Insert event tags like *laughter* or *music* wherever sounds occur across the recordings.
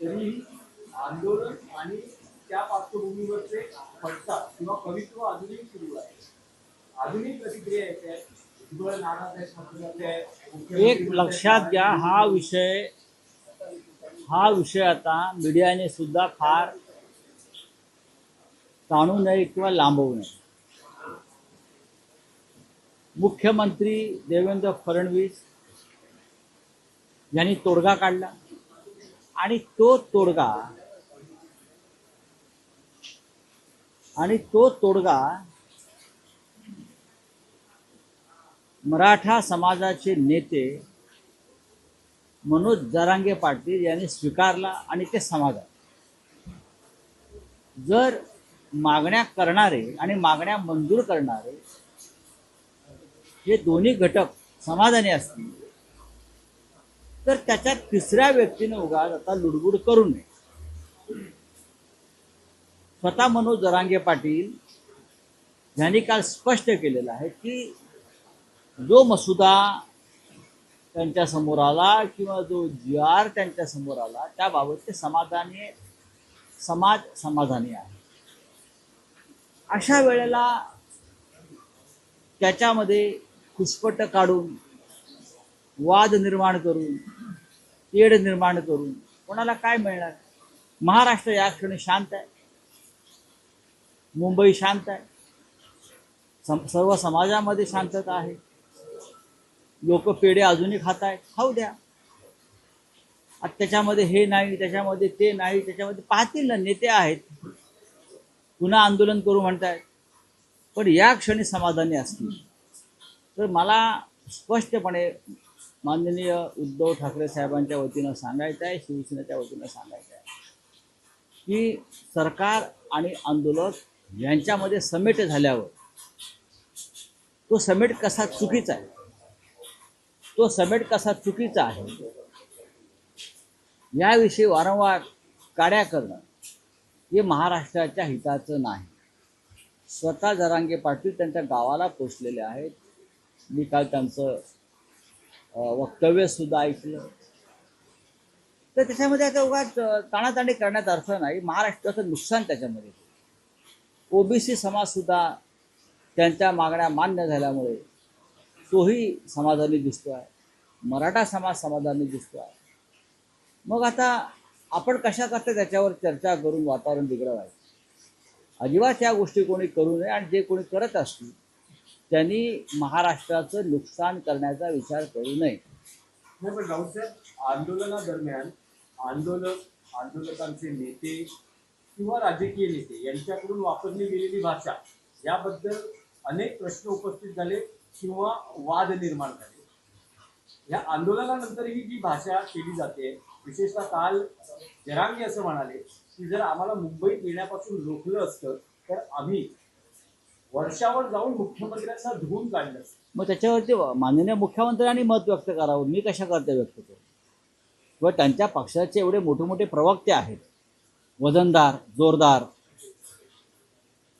तरी आंदोलन आणि त्या पार्श्वभूमीवरचे पडतात किंवा कवित्व अजूनही सुरू आहे. अजूनही प्रतिक्रिया येते. एक लक्षात घ्या हा विषय हा विषय आता मीडियाने सुद्धा फार ताणू नये किंवा लांबवू नये. मुख्यमंत्री देवेंद्र फडणवीस यांनी तोडगा काढला. आणि तो तोडगा आणि तो तोडगा मराठा समाजाचे नेते मनोज जरांगे पाटील यांनी स्वीकारला आणि ते समाधान जर मागण्या करणारे आणि मागण्या मंजूर करणारे हे दोन्ही घटक समाधानी असतील तर त्याच्यात तिसऱ्या व्यक्तीने उगाच आता लुडबुड करू नये. स्वतः मनोज जरांगे पाटील यांनी काल स्पष्ट केलेलं आहे की जो मसुदा त्यांच्यासमोर आला किंवा जो जी आर त्यांच्यासमोर आला त्याबाबत ते समाधानी समाज समाधानी आहे. अशा वेळेला त्याच्यामध्ये खुसपट काढून वाद निर्माण करून तेढ निर्माण करून कोणाला काय मिळणार? महाराष्ट्र या क्षणी शांत आहे. मुंबई शांत आहे. सम सर्व समाजामध्ये शांतता आहे. लोक पेढे अजूनही खात आहेत. खाऊ द्या. त्याच्यामध्ये हे नाही त्याच्यामध्ये ते नाही त्याच्यामध्ये पाहतील ना नेते आहेत. पुन्हा आंदोलन करू म्हणतायत. पण या क्षणी समाधानी असतील. तर मला स्पष्टपणे माननीय उद्धव ठाकरे साहेबांच्या वतीनं सांगायचं आहे शिवसेनेच्या वतीनं सांगायचं आहे की सरकार आणि आंदोलक यांच्यामध्ये समेट झाल्यावर तो समेट कसा चुकीचा आहे? तो समेट कसा चुकीचा आहे? याविषयी वारंवार काड्या करणं हे महाराष्ट्राच्या हिताचं नाही. स्वतः जरांगे पाटील त्यांच्या गावाला पोचलेले आहेत. मी काल त्यांचं वक्तव्य सुद्धा ऐकलं. तर त्याच्यामध्ये आता उगाच ताणाताणी करण्यात अर्थ नाही. महाराष्ट्राचं नुकसान त्याच्यामध्ये. ओबीसी समाजसुद्धा त्यांच्या मागण्या मान्य झाल्यामुळे तोही समाधानी दिसतो आहे मराठा समाज समाधानी दिसतो आहे मग आता आपण कशा करता त्याच्यावर चर्चा करून वातावरण बिघडवायचं? अजिबात या गोष्टी कोणी करू नये आणि जे कोणी करत असतील त्यांनी महाराष्ट्राचं नुकसान करण्याचा विचार करू नये. नाही पण आंदोलनादरम्यान आंदोलक आंदोलकांचे नेते किंवा राजकीय नेते यांच्याकडून वापरली गेलेली भाषा याबद्दल अनेक प्रश्न उपस्थित झाले किंवा वाद निर्माण झाले. या आंदोलनानंतरही जी भाषा केली जाते विशेषतः काल जरांगे असं म्हणाले की जर आम्हाला मुंबईत येण्यापासून रोखलं असतं तर आम्ही वर्षावर जाऊन मुख्यमंत्र्यांना धुवून काढलं. मग त्याच्यावरती माननीय मुख्यमंत्र्यांनी मत व्यक्त करावं. मी कशा करते व्यक्त करू? किंवा त्यांच्या पक्षाचे एवढे मोठे मोठे प्रवक्ते आहेत. वजनदार जोरदार.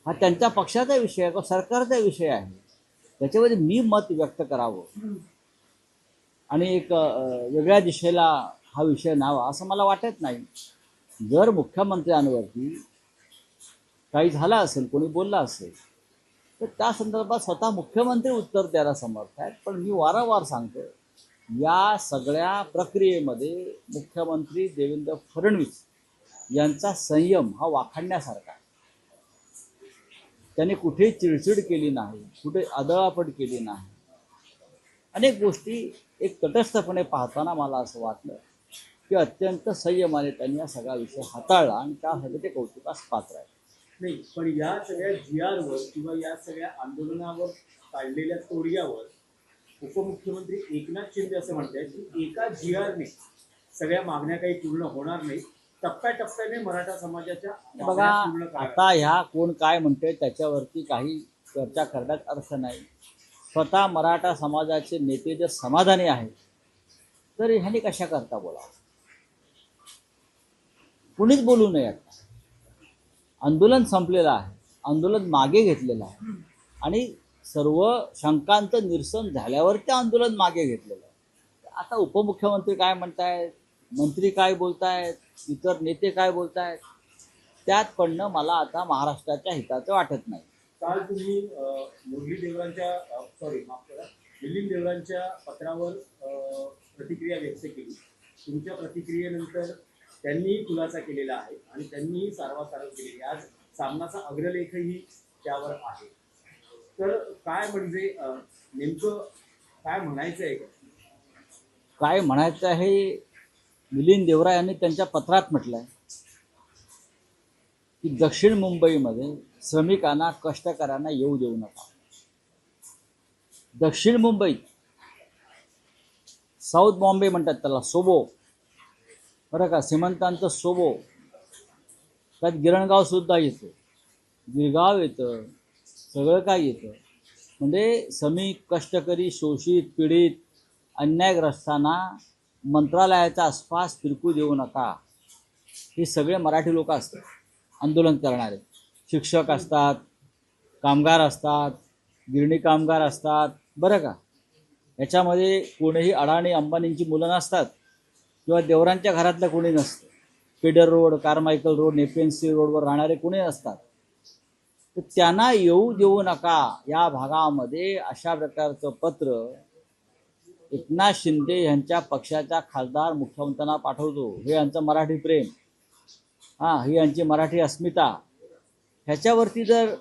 हा त्यांच्या पक्षाचा विषय आहे किंवा सरकारचा विषय आहे? त्याच्यामध्ये मी मत व्यक्त करावं. आणि एक वेगळ्या दिशेला हा विषय न्यावा असं मला वाटत नाही. जर मुख्यमंत्र्यांवरती काही झालं असेल कोणी बोलला असेल तर त्या संदर्भात स्वतः मुख्यमंत्री उत्तर द्यायला समर्थ आहेत. पण मी वारंवार सांगतो या सगळ्या प्रक्रियेमध्ये मुख्यमंत्री देवेंद्र फडणवीस यांचा संयम हा वाखाणण्यासारखा आहे. त्याने कुठे चिडचिड केली नाही कुठे आदळापट केली नाही. अनेक गोष्टी एक तटस्थपणे पाहताना मला असं वाटलं की अत्यंत संयमाने त्यांनी हा सगळा विषय हाताळला आणि त्यासाठी ते कौतुकास पात्र आहे नाही पण या सगळ्या जी वर किंवा या सगळ्या आंदोलनावर काढलेल्या तोडग्यावर उपमुख्यमंत्री एकनाथ शिंदे असं म्हणतात की एका जी आरने सगळ्या मागण्या काही पूर्ण होणार नाही टप्प्याटप्प्याने मराठा समाजाच्या बघा मागण्या पूर्ण कराव्या. आता ह्या कोण काय म्हणते त्याच्यावरती काही चर्चा करण्यात अर्थ नाही. स्वतः मराठा समाजाचे नेते जर समाधानी आहेत तर ह्यांनी कशा करता बोला कुणीच बोलू नये आता. आंदोलन संपलेलं आहे. आंदोलन मागे घेतलेलं आहे. आणि सर्व शंकांचं निरसन झाल्यावर ते आंदोलन मागे घेतलेलं आहे. आता उपमुख्यमंत्री काय म्हणतायत? मंत्री काय बोलतायत? इतर नेते काय बोलतायत? त्यात पडणं मला आता महाराष्ट्राच्या हिताचं वाटत नाही. काल तुम्ही मुरली देवळांच्या सॉरी माफ करा. मिलिंद देवळांच्या पत्रावर प्रतिक्रिया व्यक्त केली. तुमच्या प्रतिक्रियेनंतर त्यांनीही खुलासा केलेला आहे आणि त्यांनीही सारवासारव केलेली आज सामनाचा अग्रलेखही त्यावर आहे. तर काय म्हणजे नेमकं काय म्हणायचं आहे? काय म्हणायचं आहे मिलिंद देवरा यांनी त्यांच्या पत्रात म्हटलं आहे की दक्षिण मुंबईमध्ये श्रमिकांना कष्टकऱ्यांना येऊ देऊ नका. दक्षिण मुंबईत साऊथ बॉम्बे म्हणतात त्याला सोबो बरं का श्रीमंतांचं सोबो. त्यात गिरणगावसुद्धा येतं. गिरगाव येतं. सगळं काय येतं. म्हणजे समी कष्टकरी शोषित पीडित अन्यायग्रस्तांना मंत्रालयाच्या आसपास फिरकू देऊ नका. हे सगळे मराठी लोक असतात आंदोलन करणारे. शिक्षक असतात कामगार असतात गिरणी कामगार असतात. बरं का याच्यामध्ये कोणीही अडाणी अंबानींची मुलं नसतात. किंवा देवरांच्या घरातलं कोणी नसतं. Peddar road Carmichael road Nepean Sea रोडवर राहणारे कोणी नसतात. तर त्यांना येऊ देऊ नका या भागामध्ये अशा प्रकारचं पत्र एकनाथ शिंदे यांच्या पक्षाच्या खासदार मुख्यमंत्र्यांना पाठवतो. हे यांचं मराठी प्रेम. हां ही यांची मराठी अस्मिता. ह्याच्यावरती जर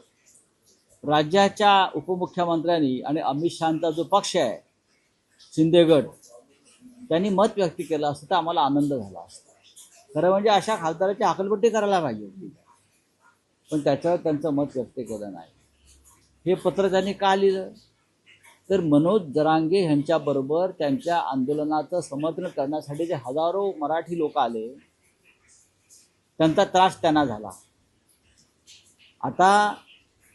राज्याच्या उपमुख्यमंत्र्यांनी आणि अमित शहाचा जो पक्ष आहे शिंदेगड त्यांनी मत व्यक्त केलं असतं तर आम्हाला आनंद झाला असता. खरं म्हणजे अशा खासदाराची हकलपट्टी करायला पाहिजे होती. पण त्याच्यावर त्यांचं मत व्यक्त केलं नाही. हे पत्र त्यांनी का लिहिलं? तर मनोज जरांगे ह्यांच्याबरोबर त्यांच्या आंदोलनाचं समर्थन करण्यासाठी जे हजारो मराठी लोक आले त्यांचा त्रास त्यांना झाला. आता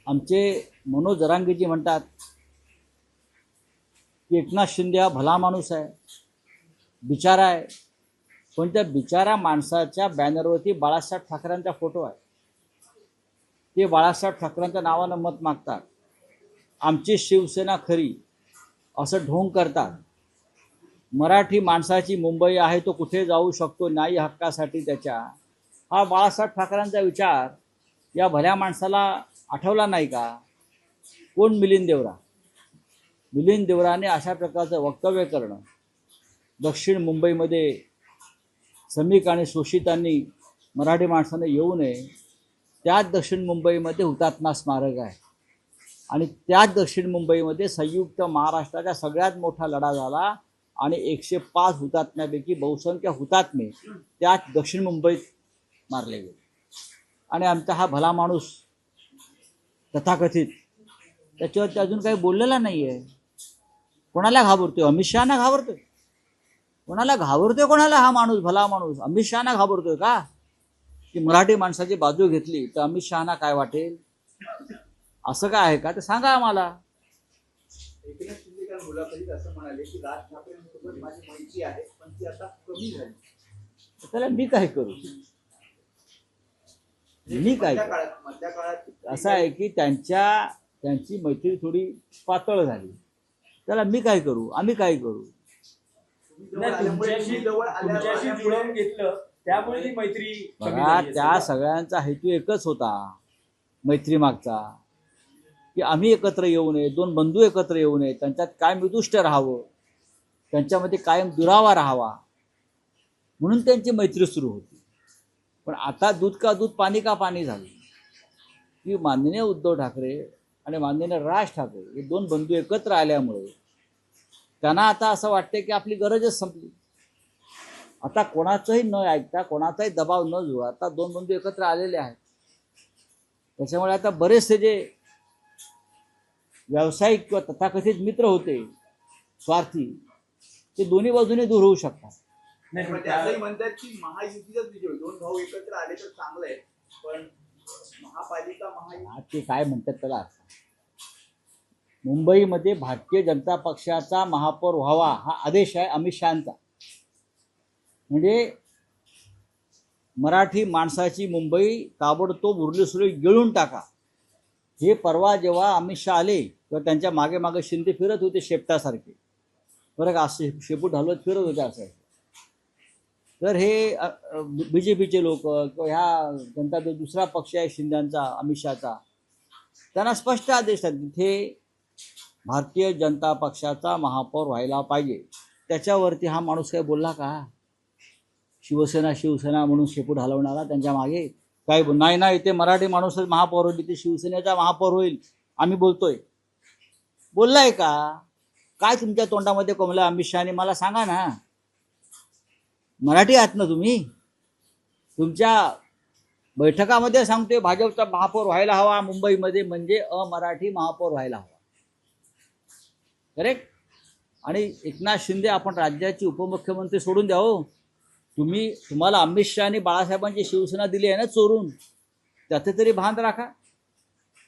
आमचे मनोज जरांगेजी म्हणतात की एकनाथ शिंदे हा भला माणूस आहे. बिचारा आहे. पण त्या बिचारा माणसाच्या बॅनरवरती बाळासाहेब ठाकरेंचा फोटो आहे. ते बाळासाहेब ठाकरेंच्या नावानं मत मागतात. आमची शिवसेना खरी असं ढोंग करतात. मराठी माणसाची मुंबई आहे तो कुठे जाऊ शकतो न्यायी हक्कासाठी त्याच्या. हा बाळासाहेब ठाकरेंचा विचार या भल्या माणसाला आठवला नाही का? कोण मिलिंद देवरा? मिलिंद देवराने अशा प्रकारचं वक्तव्य करणं. दक्षिण मुंबईमध्ये श्रमिक आणि शोषितांनी मराठी माणसाने येऊ नये त्याच दक्षिण मुंबईमध्ये हुतात्मा स्मारक आहे. आणि त्याच दक्षिण मुंबईमध्ये संयुक्त महाराष्ट्राचा सगळ्यात मोठा लढा झाला आणि एकशे पाच हुतात्म्यापैकी बहुसंख्य हुतात्मे त्याच दक्षिण मुंबईत मारले गेले. आणि आमचा हा भला माणूस तथाकथित त्याच्यावरती अजून काही बोललेला नाही आहे कोणाला घाबरतोय? अमित शहाना घाबरतोय? कोणाला घाबरतोय कोणाला हा माणूस भला माणूस? अमित शहाना घाबरतोय का? की मराठी माणसाची बाजू घेतली तर अमित शहाना काय वाटेल? असं काय आहे का? ते सांगा आम्हाला. एकनाथ शिंदे काल मुलाखतीत असं म्हणाले की राज ठाकरेंसोबत माझी माहिती आहे पण ती आता कमी झाली. तर त्याला मी काय करू? मी काय असं आहे की त्यांच्या त्यांची मैत्री थोडी पातळ झाली. त्याला मी काय करू? आम्ही काय करू? नाही तुमच्याशी जवळ जुळवून घेतलं. त्यामुळे ही मैत्री कमी बघा झाली असेल. त्या? सगळ्यांचा हेतू एकच होता मैत्री मागचा की आम्ही एकत्र येऊ नये दोन बंधू एकत्र येऊ नये त्यांच्यात कायम विदुष्ट राहावं त्यांच्यामध्ये कायम दुरावा राहावा. म्हणून त्यांची मैत्री सुरू होती. पण आता दूध का दूध पाणी का पाणी झालं. की माननीय उद्धव ठाकरे आणि माननीय राज ठाकरे हे दोन बंधू एकत्र आल्यामुळे त्यांना आता असं वाटते की आपली गरजच संपली आता कोणाचंही न ऐकता कोणाचाही दबाव न जुळता दोन बंधू एकत्र आलेले आहेत त्याच्यामुळे आता बरेचसे जे व्यावसायिक किंवा तथाकथित मित्र होते स्वार्थी ते दोन्ही बाजूने दूर होऊ शकतात नाही पण म्हणतात की महायुतीचाच विजय. दोन भाऊ एकत्र आले तर चांगलं आहे पण महापालिका महायुती हा, ते काय म्हणतात त्याला. मुंबईमध्ये भारतीय जनता पक्षाचा महापौर व्हावा हा आदेश आहे अमित शहाचा. म्हणजे मराठी माणसाची मुंबई ताबडतोब उरलीसुरली गिळून टाका. हे परवा जेव्हा अमित शहा आले तेव्हा त्यांच्या मागे मागे शिंदे फिरत होते शेपटासारखे. बरं का असे शेपूट हलवत फिरत होते असं तर हे बी जे पीचे लोक किंवा ह्या जनता दल दुसरा पक्ष आहे शिंद्यांचा अमित शहाचा त्यांना स्पष्ट आदेश आहेत. तिथे भारतीय जनता पक्षाचा महापौर व्हायला पाहिजे. त्याच्यावरती हा माणूस काही बोलला का? शिवसेना शिवसेना म्हणून शेपूट हलवणारा त्यांच्या मागे? काय बोल? नाही नाही ते मराठी माणूसच महापौर होईल ते शिवसेनेचा महापौर होईल आम्ही बोलतोय. बोललाय का? काय तुमच्या तोंडामध्ये कोंबलं अमित शहाने? मला सांगा ना. मराठी आहात ना तुम्ही? तुमच्या बैठकामध्ये सांगतोय भाजपचा महापौर व्हायला हवा मुंबईमध्ये म्हणजे अमराठी महापौर व्हायला हवा. करेक्ट? आणि एकनाथ शिंदे आपण राज्याचे उपमुख्यमंत्री सोडून द्या हो. तुम्ही तुम्हाला अमित शहाने बाळासाहेबांची शिवसेना दिली आहे ना चोरून? त्याचे तरी भान राखा.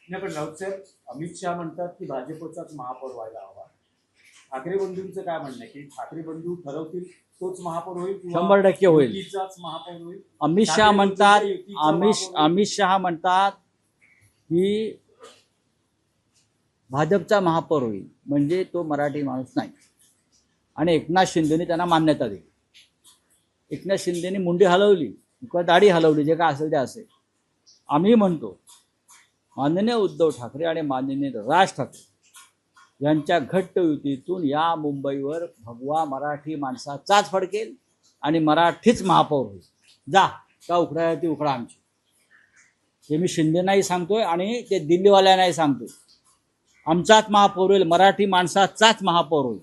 नाही पण राऊत साहेब अमित शहा म्हणतात की भाजपचाच महापौर व्हायला हवा. ठाकरे बंधूंचं काय म्हणणं आहे? की ठाकरे बंधू ठरवतील तोच महापौर होईल शंभर टक्के होईल. महापौर होईल? अमित शहा म्हणतात अमित अमित शहा म्हणतात की भाजपचा महापौर होईल म्हणजे तो मराठी माणूस नाही. आणि एकनाथ शिंदेने त्यांना मान्यता दिली. एकनाथ शिंदेने मुंडी हलवली किंवा दाढी हलवली जे काय असेल ते असेल. आम्ही म्हणतो माननीय उद्धव ठाकरे आणि माननीय राज ठाकरे यांच्या घट्ट युतीतून या मुंबईवर भगवा मराठी माणसाचाच फडकेल आणि मराठीच महापौर होईल. जा का उकडाय ती उकडा आमची? हे मी शिंदेनाही सांगतोय आणि ते दिल्लीवाल्यांनाही सांगतोय. आमचाच महापौर होईल मराठी माणसाचाच महापौर होईल.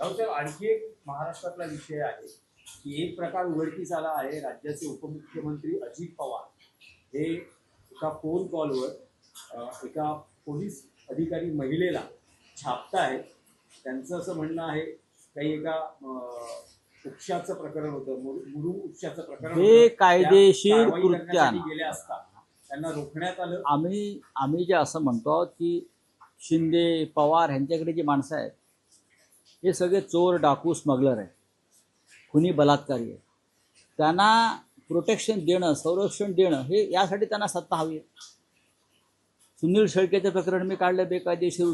आणखी एक महाराष्ट्रातला विषय आहे की एक प्रकार उघडकीस आला आहे राज्याचे उपमुख्यमंत्री अजित पवार. हे एका फोन कॉलवर एका पोलीस अधिकारी महिलेला छापतायत त्यांचं असं म्हणणं आहे काही एका उपशाचं प्रकरण होतं मुरु उपशाचं प्रकरण हे कायदेशीर. गेले असता. त्यांना रोखण्यात आलं. आम्ही आम्ही जे असं म्हणतो आहोत की शिंदे पवार ह्यांच्याकडे जी माणसं आहेत हे सगळे चोर डाकू स्मगलर आहेत. खुनी बलात्कारी आहे त्यांना प्रोटेक्शन देणं संरक्षण देणं हे यासाठी त्यांना सत्ता हवी आहे. सुनील शेळकेचं प्रकरण मी काढलं बेकायदेशीर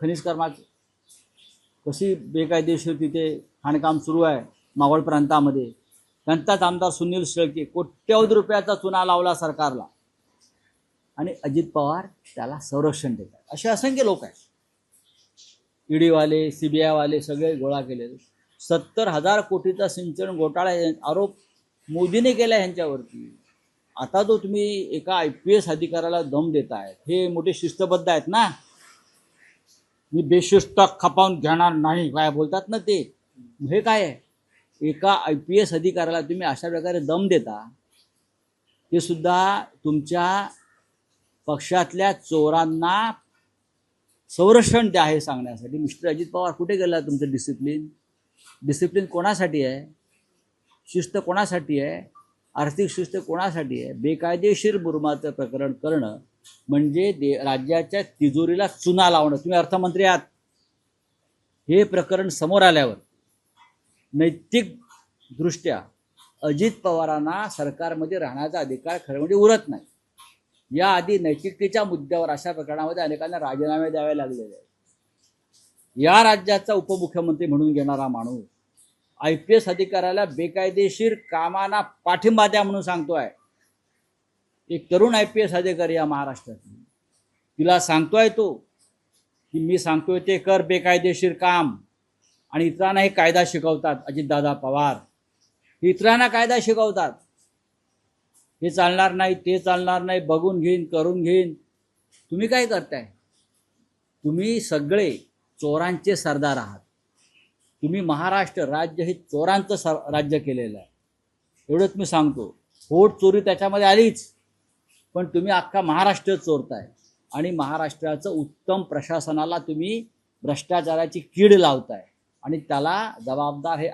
खनिज कर्माचं. कशी बेकायदेशीर तिथे खाणकाम सुरू आहे मावळ प्रांतामध्ये. त्यांचाच आमदार सुनील शेळके कोट्यवधी रुपयाचा चुना लावला सरकारला. आणि अजित पवार त्याला संरक्षण देतात. असे असंख्य लोक आहेत. ईडीवाले सी बी आयवाले सगळे गोळा केलेले. सत्तर हजार कोटीचा सिंचन घोटाळा आरोप मोदीने केला ह्यांच्यावरती. आता जो तुम्ही एका आय पी एस अधिकाऱ्याला दम देतायत हे मोठे शिस्तबद्ध आहेत ना? मी बेशिस्त खपावून घेणार नाही. काय बोलतात ना ते? हे काय आहे? एका आय पी एस अधिकाऱ्याला तुम्ही अशा प्रकारे दम देता ते सुद्धा तुमच्या पक्षातल्या चोरांना संरक्षण द्या हे सांगण्यासाठी. मिस्टर अजित पवार कुठे गेला तुमचं डिसिप्लिन डिसिप्लिन कोणासाठी आहे? शिस्त कोणासाठी आहे? आर्थिक शिस्त कोणासाठी आहे? बेकायदेशीर बुरमाचं प्रकरण करणं म्हणजे दे राज्याच्या तिजोरीला चुना लावणं. तुम्ही अर्थमंत्री आहात. हे प्रकरण समोर आल्यावर. नैतिकदृष्ट्या अजित पवारांना सरकारमध्ये राहण्याचा अधिकार खरं म्हणजे उरत नाही. याआधी नैतिकतेच्या मुद्द्यावर अशा प्रकरणामध्ये अनेकांना राजीनामे द्यावे लागलेले आहेत. या राज्याचा उपमुख्यमंत्री म्हणून घेणारा माणूस आय पी एस अधिकाऱ्याला बेकायदेशीर कामांना पाठिंबा द्या म्हणून सांगतोय. एक तरुण आय पी एस अधिकारी या महाराष्ट्रातली तिला सांगतोय तो की मी सांगतोय ते कर बेकायदेशीर काम. आणि इतरांना हे कायदा शिकवतात अजितदादा पवार. इतरांना कायदा शिकवतात. हे चालणार नाही ते चालणार नाही बघून घेईन करून घेईन. तुम्ही काय करताय? तुम्ही सगळे चोरांचे सरदार आहात. तुम्ही महाराष्ट्र राज्य हे चोरांचं सर राज्य केलेलं आहे. एवढंच मी सांगतो. होट चोरी त्याच्यामध्ये आलीच पण तुम्ही अख्खा महाराष्ट्र चोरताय. आणि महाराष्ट्राचं उत्तम प्रशासनाला तुम्ही भ्रष्टाचाराची कीड लावताय. आणि त्याला जबाबदार हे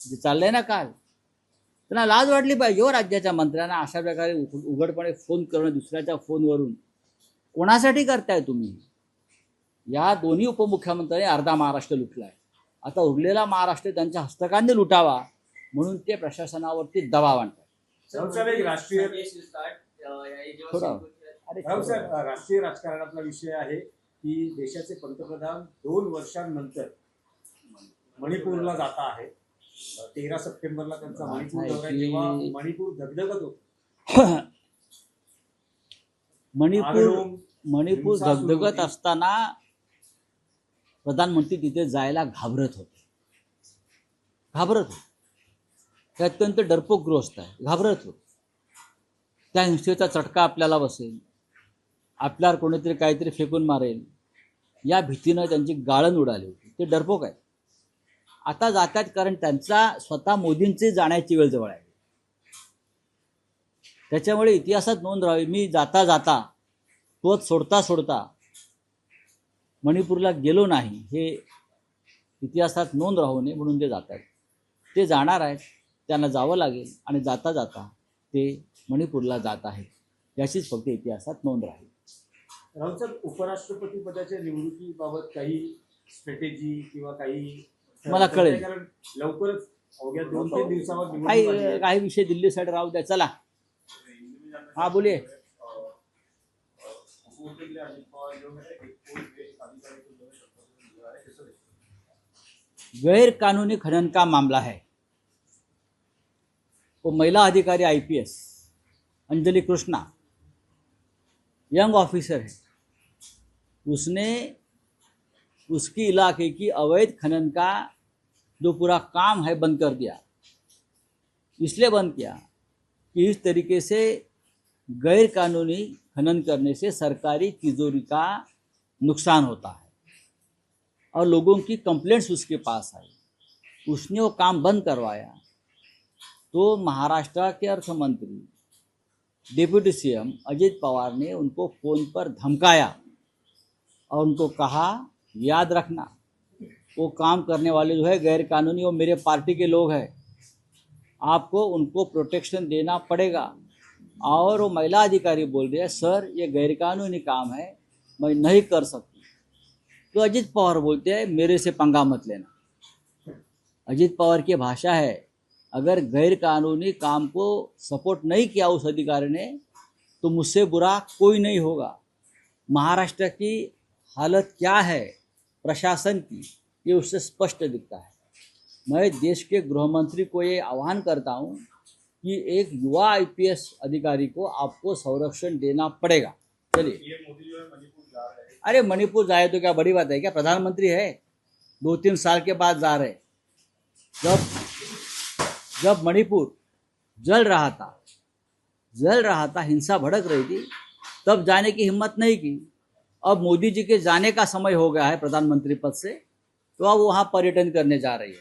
जे चाललंय ना काल त्यांना लाज वाटली पाहिजे हो राज्याच्या मंत्र्यांना. अशा प्रकारे उघ- उघडपणे फोन करणं दुसऱ्याच्या फोनवरून कोणासाठी करताय तुम्ही? या दोन्ही उपमुख्यमंत्र्यांनी अर्धा महाराष्ट्र लुटलाय. आता उरलेला महाराष्ट्र त्यांच्या हस्तकांनी लुटावा म्हणून ते प्रशासनावरती दबाव आणतात राष्ट्रीय राजकारणातला विषय आहे की देशाचे पंतप्रधान दोन वर्षांनंतर मणिपूरला जाता आहे. तेरा सप्टेंबरला त्यांचा मणिपूर आहे दौरा आहे, तेव्हा मणिपूर धगधगत होत. *coughs* मणिपूर मणिपूर हिंसा सुरू धगधगत होती. असताना प्रधानमंत्री तिथे जायला घाबरत होते. घाबरत होते. ते अत्यंत डरपोकग्रस्त आहे. घाबरत होते. त्या हिंसेचा चटका आपल्याला बसेल. आपल्यावर कोणीतरी काहीतरी फेकून मारेल. या भीतीनं त्यांची गाळण उडाली होती. ते डरपोक आहेत. आता जातात कारण त्यांचा स्वतः मोदींची जाण्याची वेळ जवळ आहे. त्याच्यामुळे इतिहासात नोंद राहावी. मी जाता जाता तोच सोडता सोडता मणिपूरला गेलो नाही हे इतिहासात नोंद राहू नये म्हणून ते जात आहेत ते जाणार आहेत त्यांना जावं लागेल आणि जाता जाता ते मणिपूरला जात आहेत. याचीच फक्त इतिहासात नोंद राहील. राहुल साहेब उपराष्ट्रपती पदाच्या निवडणुकीबाबत काही स्ट्रॅटेजी किंवा काही मला कळेल. लवकरच अवघ्या दोन तीन दिवसावर निवडणूक काही. काही विषय दिल्ली साईड राहू द्या चला. हा बोलिये. गैर कानूनी खनन का मामला है. वो महिला अधिकारी IPS Anjali Krishna young officer है. उसने उसकी इलाके की अवैध खनन का जो पूरा काम है, बंद कर दिया। इसलिए बंद किया कि इस तरीके से गैर कानूनी खनन करने से सरकारी तिजोरी का नुकसान होता है। और लोगों की कंप्लेंट्स उसके पास आई। उसने वो काम बंद करवाया। तो महाराष्ट्र के अर्थ मंत्री डिप्यूटी सीएम अजित पवार ने उनको फ़ोन पर धमकाया और उनको कहा, याद रखना वो काम करने वाले जो है गैर कानूनी वो मेरे पार्टी के लोग हैं। आपको उनको प्रोटेक्शन देना पड़ेगा। और वो महिला अधिकारी बोल रही है, सर, ये गैरकानूनी काम है, मैं नहीं कर सकती। तो अजित पवार बोलते हैं, मेरे से पंगा मत लेना। अजित पवार की भाषा है, अगर गैर कानूनी काम को सपोर्ट नहीं किया उस अधिकारी ने तो मुझसे बुरा कोई नहीं होगा। महाराष्ट्र की हालत क्या है? प्रशासन की ये उससे स्पष्ट दिखता है। मैं देश के गृह मंत्री को ये आह्वान करता हूँ कि एक युवा आईपीएस अधिकारी को आपको संरक्षण देना पड़ेगा। चलिए। अरे मणिपुर जाए तो क्या बड़ी बात है? क्या प्रधानमंत्री है? दो तीन साल के बाद जा रहे। जब जब मणिपुर जल रहा था जल रहा था हिंसा भड़क रही थी तब जाने की हिम्मत नहीं की। अब मोदी जी के जाने का समय हो गया है प्रधानमंत्री पद से। तो वो वहाँ पर्यटन करने जा रही है।